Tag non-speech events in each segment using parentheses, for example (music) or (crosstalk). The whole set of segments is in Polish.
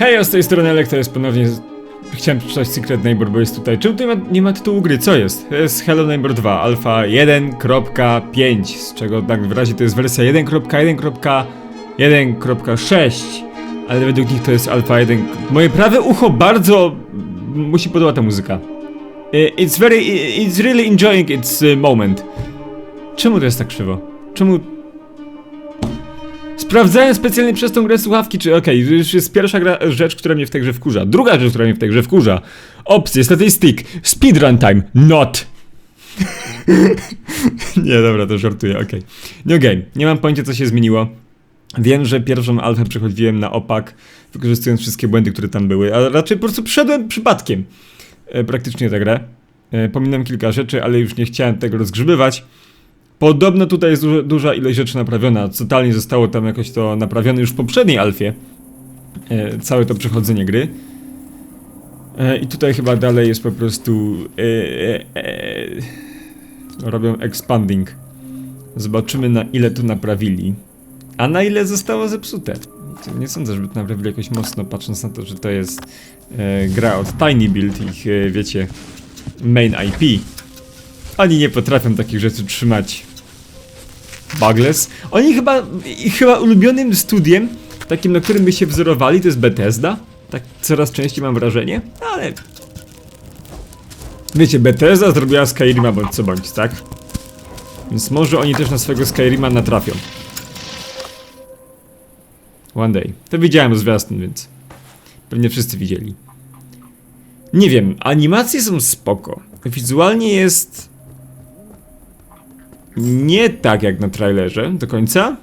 Hej, z tej strony Elek, to jest ponownie... Chciałem przeczytać Secret Neighbor, bo jest tutaj. Czemu tutaj nie ma tytułu gry? Co jest? To jest Hello Neighbor 2, alfa 1.5, z czego tak w razie to jest wersja 1.1.1.6, ale według nich to jest alfa 1. Moje prawe ucho bardzo... mu się podoba ta muzyka. Eh, It's very... it's really enjoying its uh, moment. Czemu to jest tak krzywo? Czemu... Sprawdzałem specjalnie przez tą grę słuchawki, czy okej, to już jest pierwsza gra, rzecz, która mnie w tej grze wkurza. Druga rzecz, która mnie w tej grze wkurza. Opcje, statystyk, speedrun time, not. (laughs) nie, dobra, to żartuję, okej. New game, nie mam pojęcia co się zmieniło. Wiem, że pierwszą alfę przechodziłem na opak, wykorzystując wszystkie błędy, które tam były, ale raczej po prostu przyszedłem przypadkiem e, praktycznie tę grę. E, pominam kilka rzeczy, ale już nie chciałem tego rozgrzybywać. Podobno tutaj jest duża, duża ilość rzeczy naprawiona. Totalnie zostało tam jakoś to naprawione już w poprzedniej alfie. E, całe to przechodzenie gry. E, I tutaj chyba dalej jest po prostu. E, e, e, robią expanding. Zobaczymy na ile to naprawili. A na ile zostało zepsute. Nie sądzę, żeby to naprawili jakoś mocno, patrząc na to, że to jest e, gra od Tiny Build, ich, e, wiecie, main IP. Oni nie potrafią takich rzeczy trzymać. Bugless. Oni chyba, ich chyba ulubionym studiem, takim na którym by się wzorowali, to jest Bethesda. Tak coraz częściej mam wrażenie, ale... Wiecie, Bethesda zrobiła Skyrima bądź co bądź, tak? Więc może oni też na swojego Skyrima natrafią. One day. To widziałem zwiastun, więc... Pewnie wszyscy widzieli. Nie wiem, animacje są spoko. Wizualnie jest nie tak jak na trailerze do końca.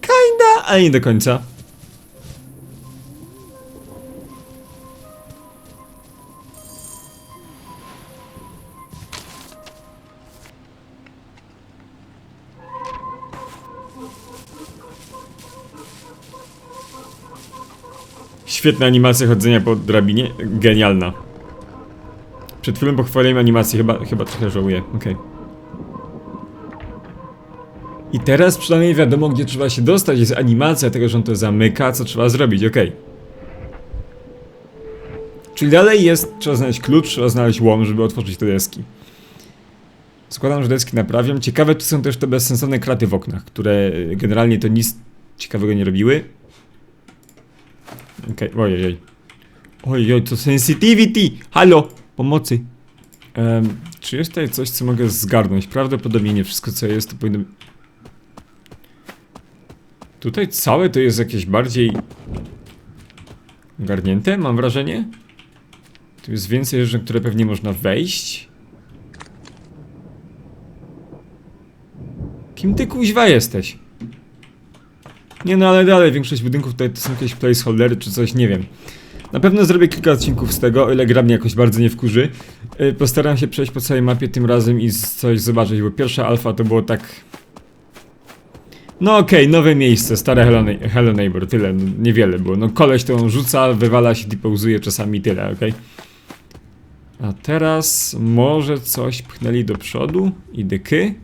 Kinda, ale nie do końca. Świetna animacja chodzenia po drabinie. Genialna. Przed chwilą pochwaliłem animację, chyba, chyba trochę żałuję. Okej. I teraz przynajmniej wiadomo, gdzie trzeba się dostać. Jest animacja tego, że on to zamyka, co trzeba zrobić, okej. Czyli dalej jest, trzeba znaleźć klucz, trzeba znaleźć łom, żeby otworzyć te deski. Składam, że deski naprawiam. Ciekawe, czy są też te bezsensowne kraty w oknach, które y, generalnie to nic ciekawego nie robiły. Okej, okay. ojej. Ojej, to sensitivity! Halo! Pomocy! Em, czy jest tutaj coś, co mogę zgarnąć? Prawdopodobnie nie. Wszystko, co jest, to powinno... Tutaj całe to jest jakieś bardziej... Ogarnięte, mam wrażenie? Tu jest więcej rzeczy, które pewnie można wejść. Kim ty kuźwa jesteś? Nie no, ale dalej, większość budynków tutaj to są jakieś placeholdery czy coś, nie wiem. Na pewno zrobię kilka odcinków z tego, o ile gra mnie jakoś bardzo nie wkurzy. Yy, postaram się przejść po całej mapie tym razem i coś zobaczyć, bo pierwsza alfa to było tak... No okej, nowe miejsce, stare Hello, Hello Neighbor, tyle, no, niewiele było. No koleś to rzuca, wywala się, depauzuje czasami tyle, okej? A teraz może coś pchnęli do przodu i dyky?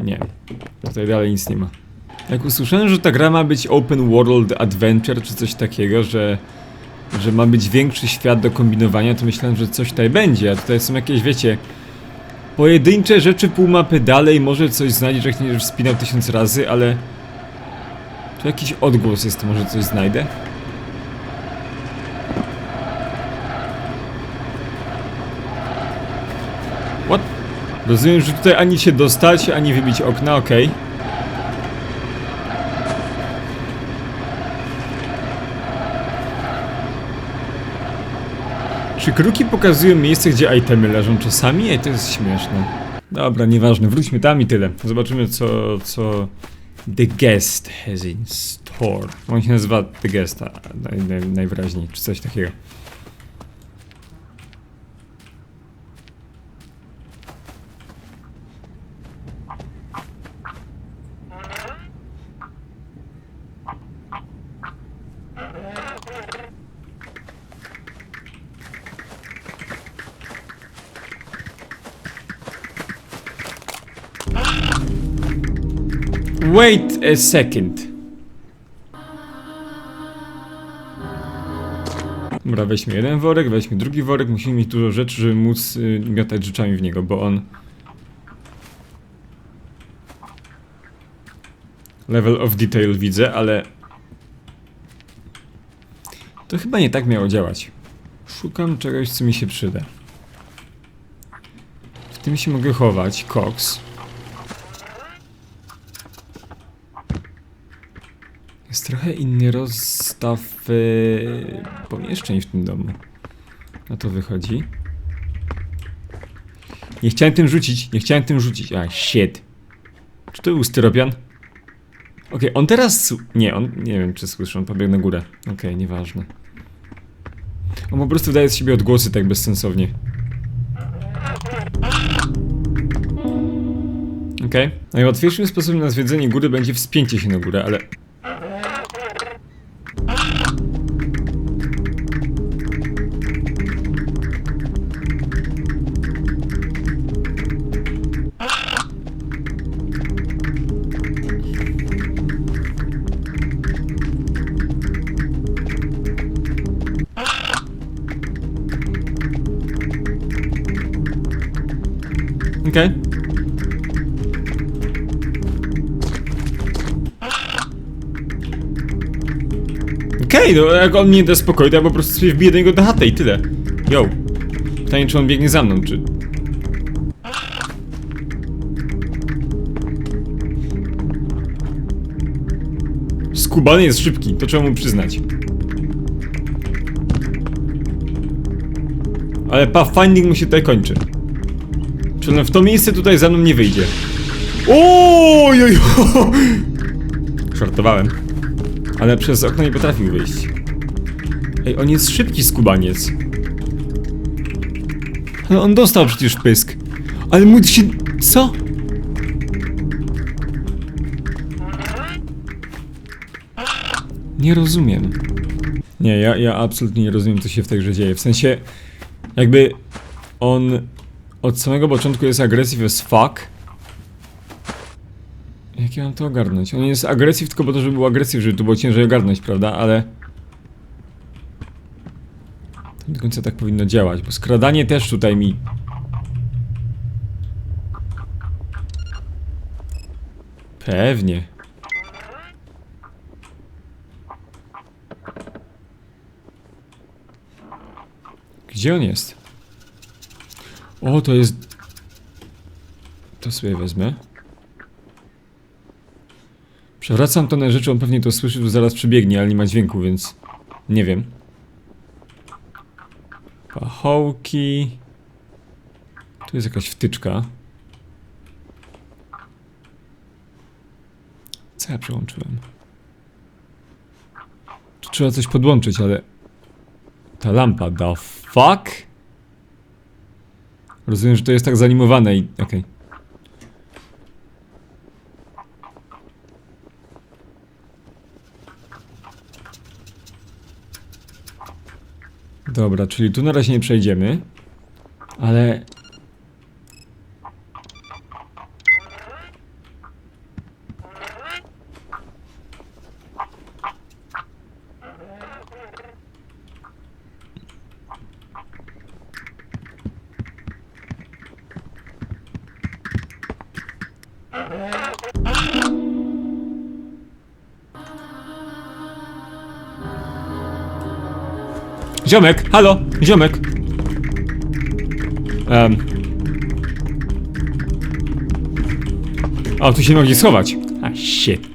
Nie, tutaj dalej nic nie ma. Jak usłyszałem, że ta gra ma być open world adventure czy coś takiego, że, że ma być większy świat do kombinowania, to myślałem, że coś tutaj będzie, a tutaj są jakieś, wiecie, pojedyncze rzeczy pół mapy dalej, może coś znajdziesz, jak nie wspinał tysiąc razy, ale tu jakiś odgłos jest, może coś znajdę? What? Rozumiem, że tutaj ani się dostać, ani wybić okna, okej. Czy kruki pokazują miejsce, gdzie itemy leżą czasami? Ej, to jest śmieszne. Dobra, nieważne, wróćmy tam i tyle. Zobaczymy, co, co The Guest has in store. On się nazywa The Guest, naj, naj, najwyraźniej, czy coś takiego. A second. Dobra, weźmy jeden worek, weźmy drugi worek. Musimy mieć dużo rzeczy, żeby móc y, miotać rzeczami w niego, bo on... Level of detail widzę, ale... To chyba nie tak miało działać. Szukam czegoś, co mi się przyda. W tym się mogę chować. Koks. Trochę inny rozstaw yy, pomieszczeń w tym domu. Na to wychodzi. Nie chciałem tym rzucić, nie chciałem tym rzucić. A, shit. Czy to był styropian? Okej, on teraz... Nie, on... Nie wiem, czy słyszę, on pobiegł na górę. Okej, nieważne. On po prostu daje z siebie odgłosy tak bezsensownie. Okej. Najłatwiejszym sposobem na zwiedzenie góry będzie wspięcie się na górę, ale... Okej. Okej, no jak on nie da spokoju, to ja po prostu sobie wbiję do niego do chaty i tyle. Yo. Pytanie, czy on biegnie za mną, czy... Skubany jest szybki, to trzeba mu przyznać. Ale pathfinding mu się tutaj kończy. Czy on w to miejsce tutaj za mną nie wyjdzie? Ojoj! Żartowałem. Ale przez okno nie potrafił wyjść. Ej, on jest szybki skubaniec. Ale on dostał przecież pysk. Ale mu się... Co? Nie rozumiem. Nie, ja, ja absolutnie nie rozumiem, co się w tej grze dzieje. W sensie, jakby on od samego początku jest aggressive as fuck. Jak ja mam to ogarnąć? On jest agresyw tylko po to, żeby był agresyw, żeby to było ciężej ogarnąć, prawda? Ale... To nie do końca tak powinno działać, bo skradanie też tutaj mi... Pewnie. Gdzie on jest? O, to jest... To sobie wezmę. Przewracam to na rzeczy, on pewnie to słyszy, tu zaraz przybiegnie, ale nie ma dźwięku, więc... Nie wiem. Pachołki... Tu jest jakaś wtyczka. Co ja przełączyłem? Tu trzeba coś podłączyć, ale... Ta lampa, the fuck? Rozumiem, że to jest tak zanimowane i... okej. Dobra, czyli tu na razie nie przejdziemy. Ale... Ziomek, halo, ziomek. Um. O, tu się mogli schować. A, shit.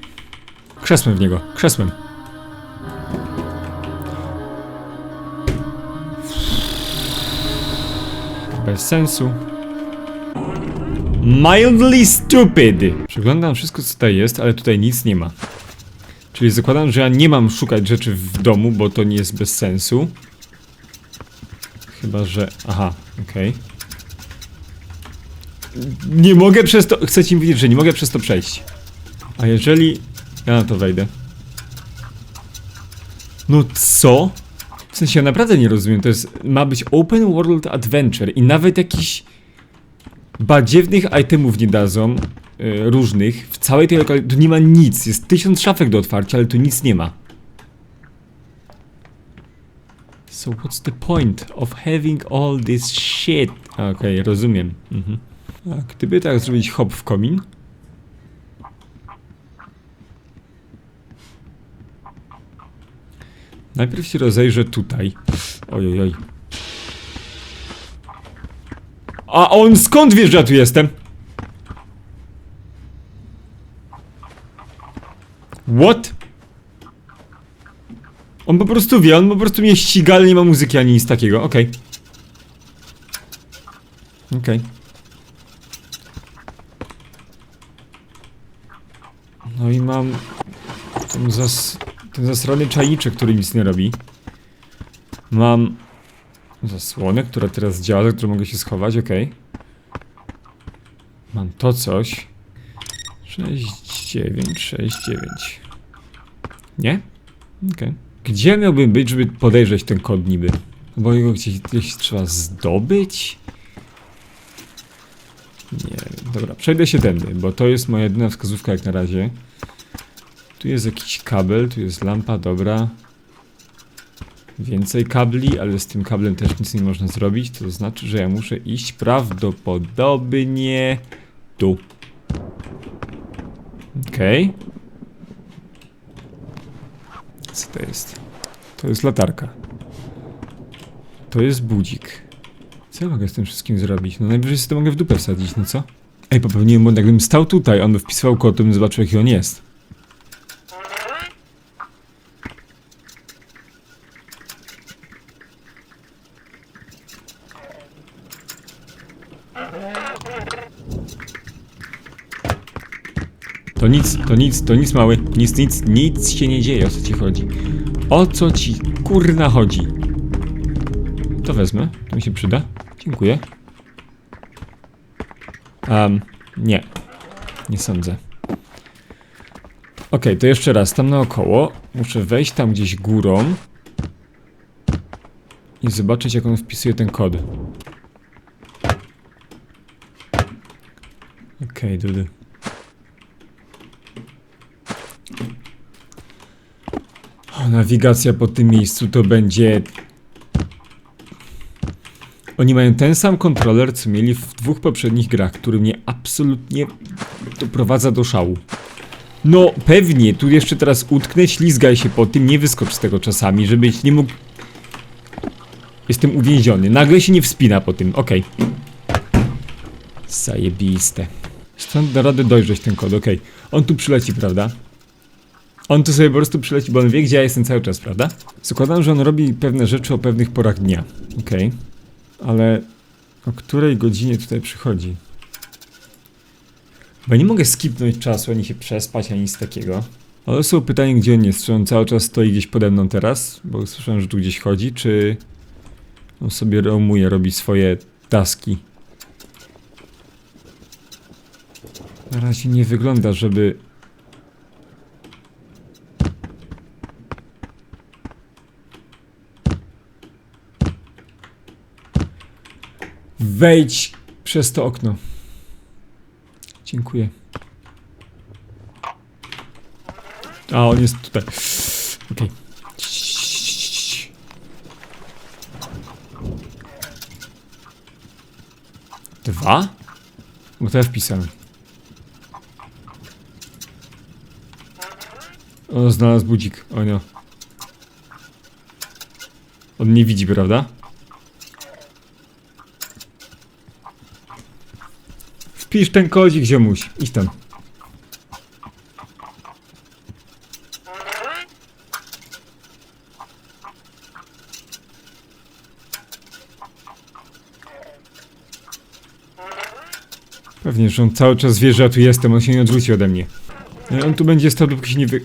Krzesłem w niego, krzesłem. Bez sensu. Mildly stupid. Przeglądam wszystko, co tutaj jest, ale tutaj nic nie ma. Czyli zakładam, że ja nie mam szukać rzeczy w domu, bo to nie jest bez sensu. Chyba, że... Aha, okej. Nie mogę przez to... Chcę ci powiedzieć, że nie mogę przez to przejść. A jeżeli... Ja na to wejdę. No co? W sensie ja naprawdę nie rozumiem, to jest... Ma być open world adventure i nawet jakiś... Badziewnych itemów nie dadzą. y, różnych. W całej tej lokalizacji... Tu nie ma nic. Jest tysiąc szafek do otwarcia, ale tu nic nie ma. So what's the point of having all this shit? Okej, rozumiem. Mhm. A gdyby tak zrobić hop w komin? Najpierw się rozejrzę tutaj. Ojej, oj. A on skąd wie, że ja tu jestem? What? On po prostu wie, on po prostu mnie ściga, ale nie ma muzyki ani nic takiego, okej. Okej. No i mam ten, zas, ten zasrany czajniczek, który nic nie robi. Mam zasłonę, która teraz działa, za którą mogę się schować, okej. Mam to coś. 6, 9, 6, 9. Nie? Okej. Gdzie miałbym być, żeby podejrzeć ten kod niby? Bo jego gdzieś, gdzieś trzeba zdobyć? Nie wiem. Dobra, przejdę się tędy, bo to jest moja jedyna wskazówka jak na razie. Tu jest jakiś kabel, tu jest lampa, dobra. Więcej kabli, ale z tym kablem też nic nie można zrobić, to znaczy, że ja muszę iść prawdopodobnie tu. Okej. Co to jest? To jest latarka. To jest budzik. Co ja mogę z tym wszystkim zrobić? No najwyżej sobie to mogę w dupę wsadzić, no co? Ej, popełniłem błąd, jakbym stał tutaj, on by wpisywał kod, to bym zobaczył jaki on jest. To nic, to nic, mały, nic, nic, nic się nie dzieje, o co ci chodzi? O co ci kurna chodzi? To wezmę, to mi się przyda. Dziękuję. Um, nie. Nie sądzę. Okej, to jeszcze raz, tam naokoło. Muszę wejść tam gdzieś górą. I zobaczyć jak on wpisuje ten kod. Okej, dudy. Nawigacja po tym miejscu to będzie... Oni mają ten sam kontroler, co mieli w dwóch poprzednich grach, który mnie absolutnie doprowadza do szału. No, pewnie, tu jeszcze teraz utknę, ślizgaj się po tym, nie wyskocz z tego czasami, żebyś nie mógł... Jestem uwięziony, nagle się nie wspina po tym, okej. Zajebiste. Stąd da radę dojrzeć ten kod, okej. On tu przyleci, prawda? On tu sobie po prostu przyleci, bo on wie, gdzie ja jestem cały czas, prawda? Zakładam, że on robi pewne rzeczy o pewnych porach dnia. Okej. Ale o której godzinie tutaj przychodzi? Bo nie mogę skipnąć czasu, ani się przespać, ani nic takiego. Ale są pytanie, gdzie on jest. Czy on cały czas stoi gdzieś pode mną teraz? Bo słyszałem, że tu gdzieś chodzi, czy on sobie roamuje, robi swoje taski. Na razie nie wygląda, żeby Wejdź przez to okno. Dziękuję. A, on jest tutaj. Okej. Dwa? Bo to ja wpisałem. O, znalazł budzik. O nie. On nie widzi, prawda? Wpisz ten kodzik, ziomuś. Idź tam. Pewnie, że on cały czas wie, że ja tu jestem, on się nie odwróci ode mnie. On tu będzie stał, dopóki się nie wy...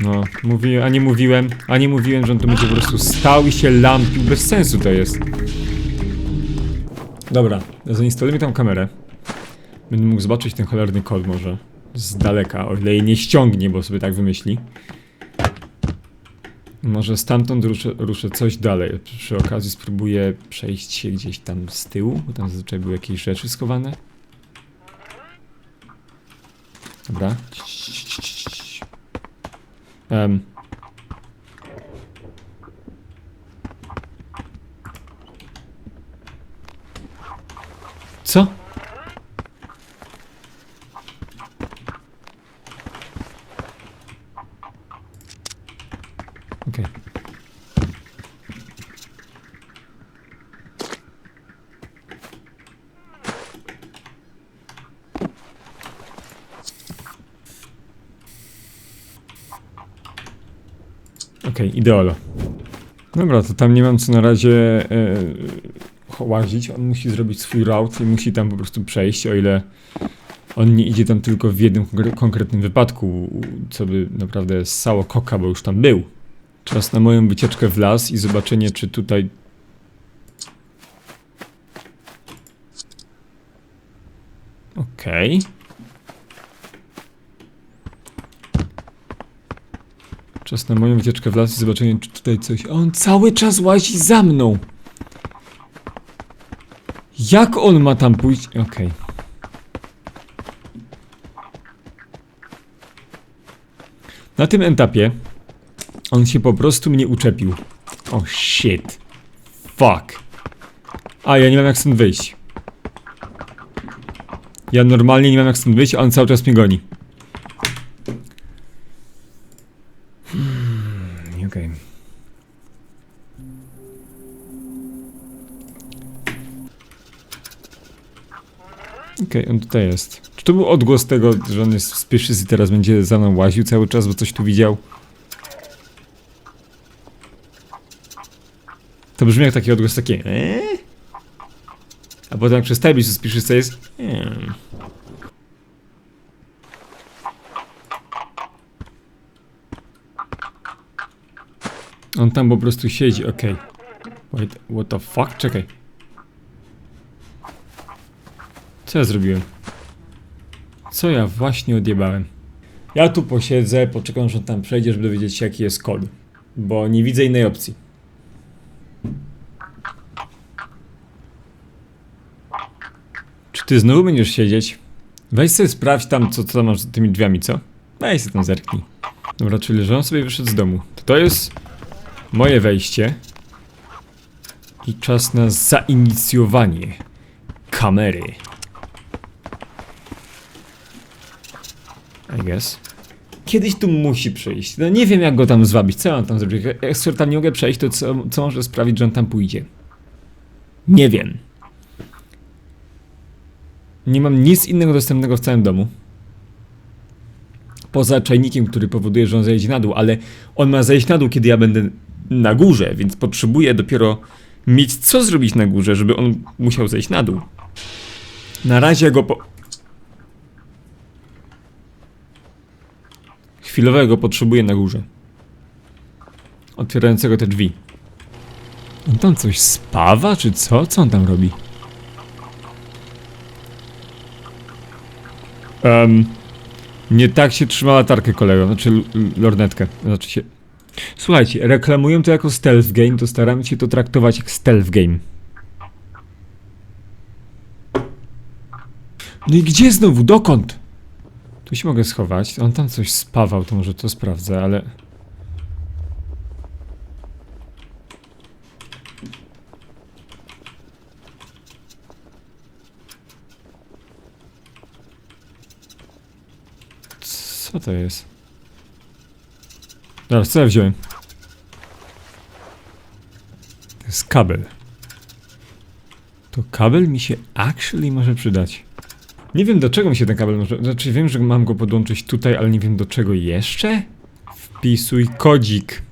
No, mówiłem, a nie mówiłem, a nie mówiłem, że on tu będzie po prostu stał i się lampił, bez sensu to jest. Dobra, zainstalujmy tam kamerę. Będę mógł zobaczyć ten cholerny kod może. Z daleka, o ile jej nie ściągnie, bo sobie tak wymyśli. Może stamtąd ruszę, ruszę coś dalej. Przy okazji spróbuję przejść się gdzieś tam z tyłu, bo tam zazwyczaj były jakieś rzeczy schowane. Dobra. Um. Okej. Okej, ideolo. Dobra, to tam nie mam co na razie e, łazić. On musi zrobić swój route i musi tam po prostu przejść, o ile on nie idzie tam tylko w jednym konkre- konkretnym wypadku, co by naprawdę ssało koka, bo już tam był. Czas na moją wycieczkę w las i zobaczenie, czy tutaj... Okej. Czas na moją wycieczkę w las i zobaczenie, czy tutaj coś... On cały czas łazi za mną! Jak on ma tam pójść? Okej. Na tym etapie on się po prostu mnie uczepił. Oh shit. Fuck. A ja nie mam jak stąd wyjść. Ja normalnie nie mam jak stąd wyjść, a on cały czas mnie goni. Okej, on tutaj jest. Czy to był odgłos tego, że on jest spieszycy i teraz będzie za mną łaził cały czas, bo coś tu widział? To brzmi jak taki odgłos taki eee? A potem jak przestawisz to spieszyca jest eee. On tam po prostu siedzi, okej. Wait, what the fuck? Czekaj. Co ja zrobiłem? Co ja właśnie odjebałem? Ja tu posiedzę, poczekam, że tam przejdzie, żeby dowiedzieć się jaki jest kod. Bo nie widzę innej opcji. Czy ty znowu będziesz siedzieć? Weź sobie sprawdź tam, co, co tam masz za tymi drzwiami, co? Weź sobie tam zerknij. Dobra, czyli że on sobie wyszedł z domu. To, to jest moje wejście. I czas na zainicjowanie kamery. I guess. Kiedyś tu musi przyjść. No nie wiem jak go tam zwabić. Co on tam zrobi? Jak skoro tam nie mogę przejść, to co, co może sprawić, że on tam pójdzie? Nie wiem. Nie mam nic innego dostępnego w całym domu. Poza czajnikiem, który powoduje, że on zejdzie na dół, ale on ma zejść na dół, kiedy ja będę na górze, więc potrzebuję dopiero mieć co zrobić na górze, żeby on musiał zejść na dół. Na razie go po... Chwilowego potrzebuję na górze. Otwierającego te drzwi. On tam coś spawa, czy co? Co on tam robi? Um, nie tak się trzyma latarkę, kolego. Znaczy lornetkę. Znaczy się... Słuchajcie, reklamują to jako stealth game, to staram się to traktować jak stealth game. No i gdzie znowu? Dokąd? Tu się mogę schować. On tam coś spawał, to może to sprawdzę, ale... Co to jest? Zaraz, co ja wziąłem? To jest kabel. To kabel mi się actually może przydać. Nie wiem do czego mi się ten kabel może... Znaczy wiem, że mam go podłączyć tutaj, ale nie wiem do czego jeszcze? Wpisuj kodzik.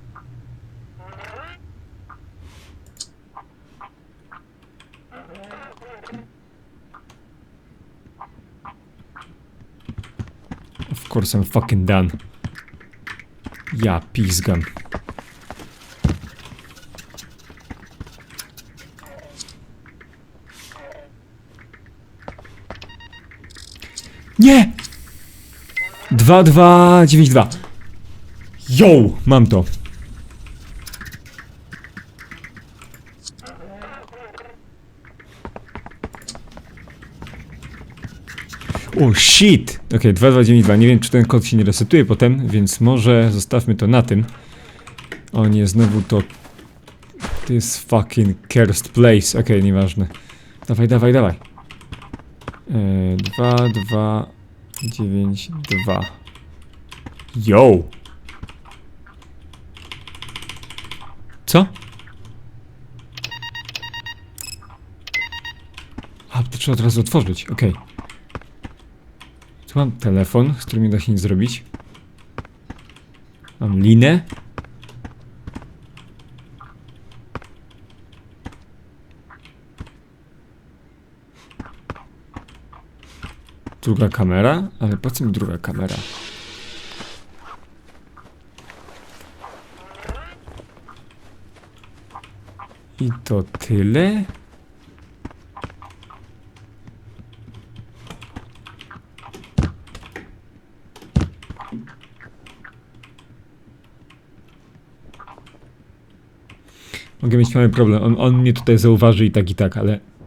Of course I'm fucking done. Ja pizgam. Nie! 2292. Yo! Mam to. O shit! Ok, 2292. Nie wiem, czy ten kod się nie resetuje potem, więc może zostawmy to na tym. O nie, znowu to... To jest fucking cursed place. Ok, nieważne. Dawaj, dawaj, dawaj. E, 2, 2, 9, 2. Yo! Co? A, to trzeba od razu otworzyć, okej. Tu mam telefon, z którym nie da się nic zrobić. Mam linę. Druga kamera? Ale po co mi druga kamera? I to tyle? Mogę mieć mały problem. On, on mnie tutaj zauważy i tak i tak, ale.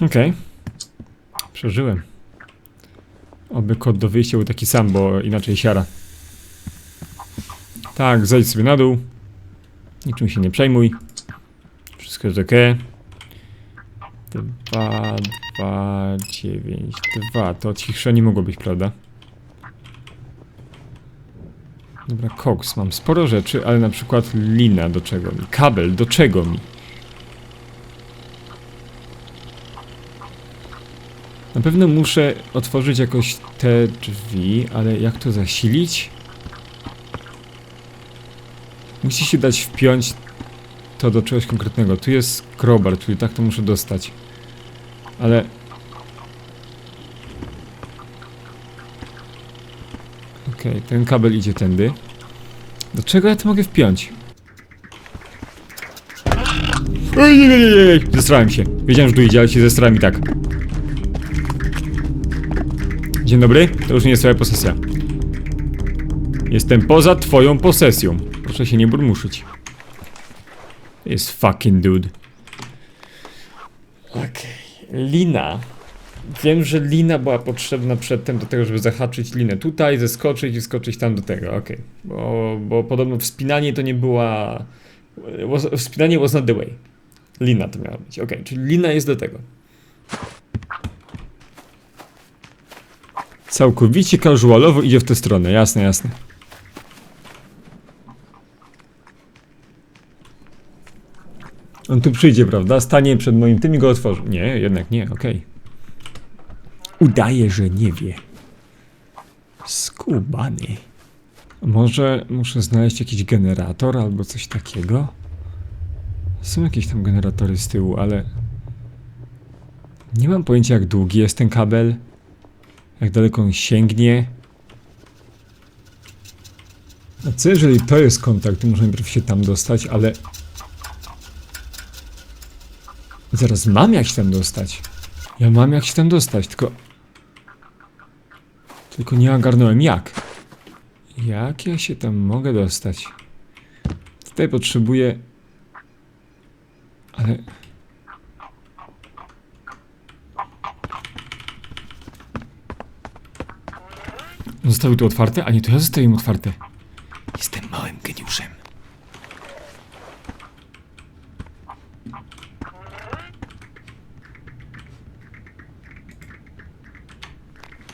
Okej. Przeżyłem. Oby kod do wyjścia był taki sam, bo inaczej siara. Tak, zejdź sobie na dół. Niczym się nie przejmuj. Wszystko jest ok. 2, 2, 9, 2. To cichsze nie mogło być, prawda? Dobra, koks. Mam sporo rzeczy, ale na przykład lina do czego mi? Kabel do czego mi? Na pewno muszę otworzyć jakoś te drzwi, ale jak to zasilić? Musi się dać wpiąć to do czegoś konkretnego. Tu jest crowbar, czyli tak to muszę dostać. Ale... Okej, ten kabel idzie tędy. Do czego ja to mogę wpiąć? Ej, nie, nie, się. Wiedziałem, że tu idzie, ale się zestrałem i tak. Dzień dobry, to już nie jest twoja posesja. Jestem poza twoją posesją. Proszę się nie burmuszyć. Jest fucking dude. Okej. Lina. Wiem, że lina była potrzebna przedtem do tego, żeby zahaczyć linę tutaj, zeskoczyć i skoczyć tam do tego. Okej. Bo, bo podobno wspinanie to nie była... was- Wspinanie was not the way. Lina to miała być. Okej, czyli lina jest do tego. Całkowicie casualowo idzie w tę stronę, jasne, jasne. On tu przyjdzie, prawda? Stanie przed moim tym i go otworzy. Nie, jednak nie, okej. Udaje, że nie wie. Skubany. Może muszę znaleźć jakiś generator albo coś takiego? Są jakieś tam generatory z tyłu, ale... Nie mam pojęcia jak długi jest ten kabel. Jak daleko on sięgnie? A co jeżeli to jest kontakt, to muszę najpierw się tam dostać, ale... Zaraz mam jak się tam dostać. Ja mam jak się tam dostać, tylko... Tylko nie ogarnąłem jak. Jak ja się tam mogę dostać? Tutaj potrzebuję... Ale... Zostały tu otwarte? A nie, to ja zostawiłem otwarte. Jestem małym geniuszem.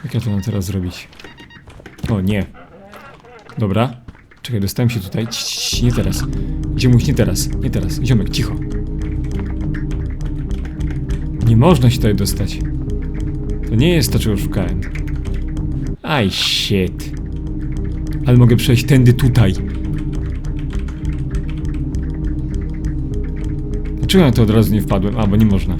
Jak ja to mam teraz zrobić? O, nie. Dobra. Czekaj, dostałem się tutaj. Cii, nie teraz. Ziomuś, nie teraz. Nie teraz. Ziomek, cicho. Nie można się tutaj dostać. To nie jest to, czego szukałem. Aj, shit. Ale mogę przejść tędy tutaj. Dlaczego na to od razu nie wpadłem? A, bo nie można.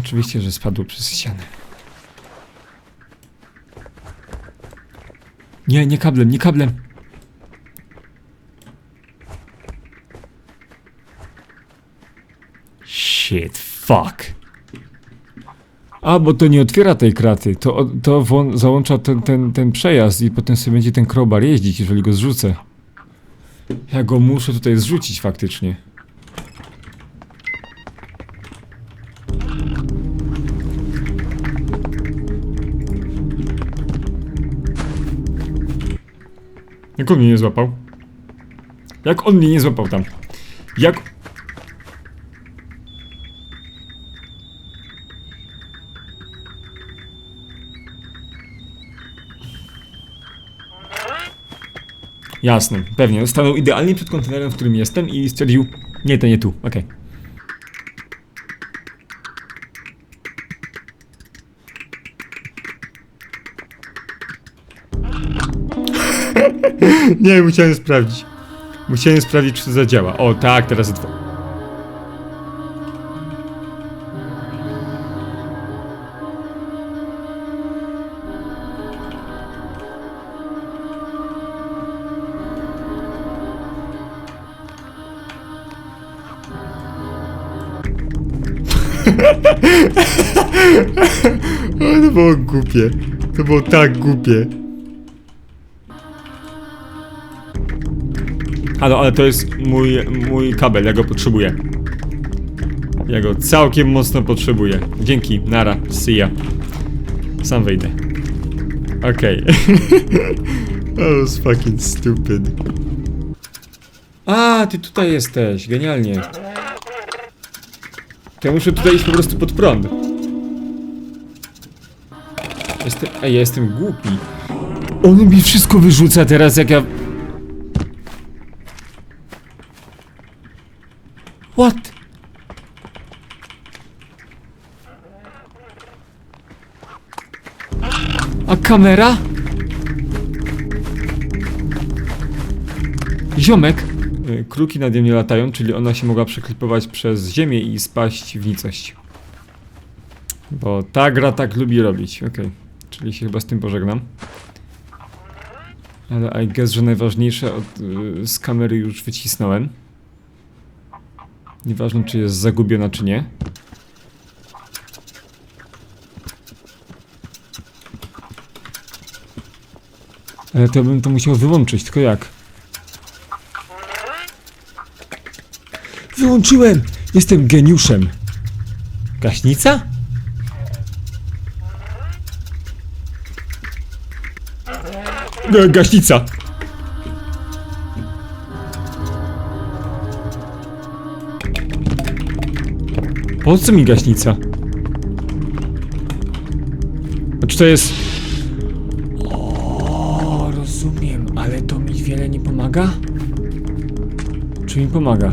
Oczywiście, że spadło przez ścianę. Nie, nie kablem, nie kablem. Shit, fuck. A, bo to nie otwiera tej kraty, to, to won, załącza ten, ten, ten przejazd i potem sobie będzie ten krobar jeździć, jeżeli go zrzucę. Ja go muszę tutaj zrzucić faktycznie. Jak on mnie nie złapał? Jak on mnie nie złapał tam? Jak Jasne, pewnie. Stanął idealnie przed kontenerem, w którym jestem i stwierdził, nie, to nie tu, okej. (laughs) nie, musiałem sprawdzić. Musiałem sprawdzić, czy to zadziała. O, tak, teraz otw... głupie. To było tak głupie. Halo, ale to jest mój, mój kabel, ja go potrzebuję. Ja go całkiem mocno potrzebuję. Dzięki, nara, see ya. Sam wyjdę. Okej. (laughs) Okay. was fucking stupid. A, ty tutaj jesteś, genialnie. To ja muszę tutaj iść po prostu pod prąd. Jestem, ej, ja jestem głupi. On mi wszystko wyrzuca teraz, jak ja... What? A kamera? Ziomek. Y, Kruki nad nią nie latają, czyli ona się mogła przeklipować przez ziemię i spaść w nicość. Bo ta gra tak lubi robić, okej. Czyli się chyba z tym pożegnam. Ale I guess, że najważniejsze od, y, z kamery już wycisnąłem. Nieważne, czy jest zagubiona, czy nie. Ale to bym to musiał wyłączyć, tylko jak? Wyłączyłem! Jestem geniuszem. Gaśnica? Gaśnica! Po co mi gaśnica? Czy to jest... O, rozumiem, ale to mi wiele nie pomaga? Czy mi pomaga?